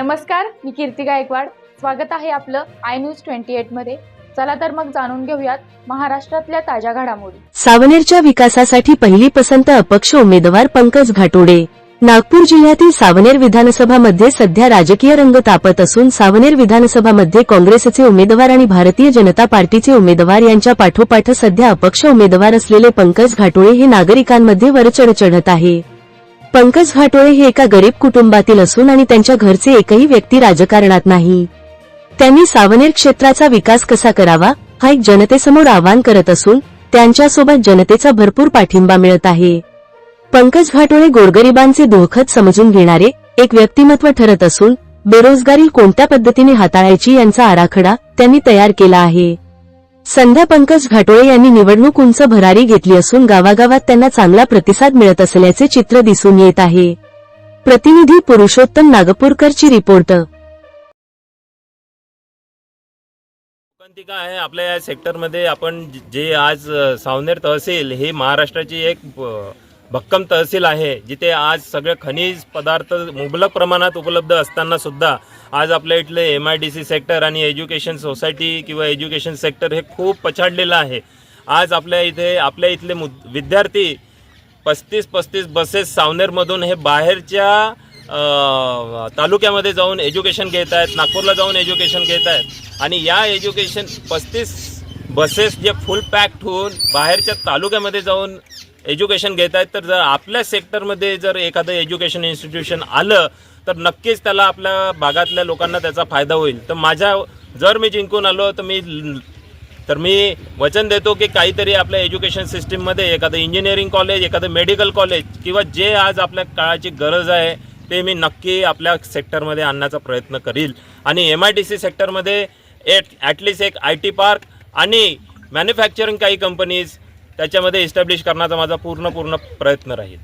नमस्कार मी कीर्ती गायकवाड. स्वागत आहे आपलं आय न्यूज ट्वेंटी एटमध्ये चला तर मग जाणून घेऊयात महाराष्ट्रातल्या ताज्या घडामोडी. सावनेरच्या विकासासाठी पहिली पसंत अपक्ष उमेदवार पंकज घाटोडे. नागपूर जिल्ह्यातील सावनेर विधानसभामध्ये सध्या राजकीय रंग तापत असून सावनेर विधानसभामध्ये काँग्रेसचे उमेदवार आणि भारतीय जनता पार्टीचे उमेदवार यांच्या पाठोपाठ सध्या अपक्ष उमेदवार असलेले पंकज घाटोळे हे नागरिकांमध्ये वरचढ चढत आहे. पंकज घाटोळे हे एका गरीब कुटुंबातील असून आणि त्यांच्या घरचे एकही व्यक्ती राजकारणात नाही. त्यांनी सावनेर क्षेत्राचा विकास कसा करावा हा एक जनतेसमोर आवाहन करत असून त्यांच्यासोबत जनतेचा भरपूर पाठिंबा मिळत आहे. पंकज घाटोळे गोरगरिबांचे दुःखद समजून घेणारे एक व्यक्तिमत्व ठरत असून बेरोजगारी कोणत्या पद्धतीने हाताळायची यांचा आराखडा त्यांनी तयार केला आहे. संध्या पंकज घाटोळे यांनी निवडणूक उंच भरारी घेतली असून गावागावात त्यांना चांगला प्रतिसाद मिळत असल्याचे चित्र दिसून येत आहे. प्रतिनिधी पुरुषोत्तम नागपूरकरची रिपोर्ट. काय आहे आपल्या या सेक्टरमध्ये आपण जे आज सावनेर तहसील ही महाराष्ट्राची एक भक्कम तहसील आहे जिथे आज सगळे खनिज पदार्थ मुबलक प्रमाणात उपलब्ध असताना सुद्धा आज आपल्या इथले M I D C sector आणि एज्युकेशन सोसायटी किंवा एज्युकेशन सेक्टर हे खूप पछाडलेलं आहे. आज आपल्या इथे आपल्या इथले मुद विद्यार्थी पस्तीस पस्तीस बसेस सावनेरमधून हे बाहेरच्या तालुक्यामध्ये जाऊन एज्युकेशन घेत आहेत नागपूरला जाऊन एज्युकेशन घेत आहेत. आणि या एज्युकेशन पस्तीस बसेस जे फुल पॅक्ड होऊन बाहेरच्या तालुक्यामध्ये जाऊन एज्युकेशन घेत आहेत तर जर आपल्या सेक्टरमध्ये जर एखादं एज्युकेशन इन्स्टिट्यूशन आलं तर नक्कीच त्याला आपल्या भागातल्या लोकांना त्याचा फायदा होईल. तर माझ्या जर मी जिंकून आलो तर मी तर मी वचन देतो की काहीतरी आपल्या एज्युकेशन सिस्टीममध्ये एखादं इंजिनिअरिंग कॉलेज एखादं मेडिकल कॉलेज किंवा जे आज आपल्या काळाची गरज आहे ते मी नक्की आपल्या सेक्टरमध्ये आणण्याचा प्रयत्न करील. आणि एम आय डी सी सेक्टरमध्ये एट ॲटलिस्ट एक आय टी पार्क आणि मॅन्युफॅक्चरिंग काही कंपनीज त्याच्यामध्ये इस्टॅब्लिश करण्याचा माझा पूर्ण पूर्ण प्रयत्न राहील.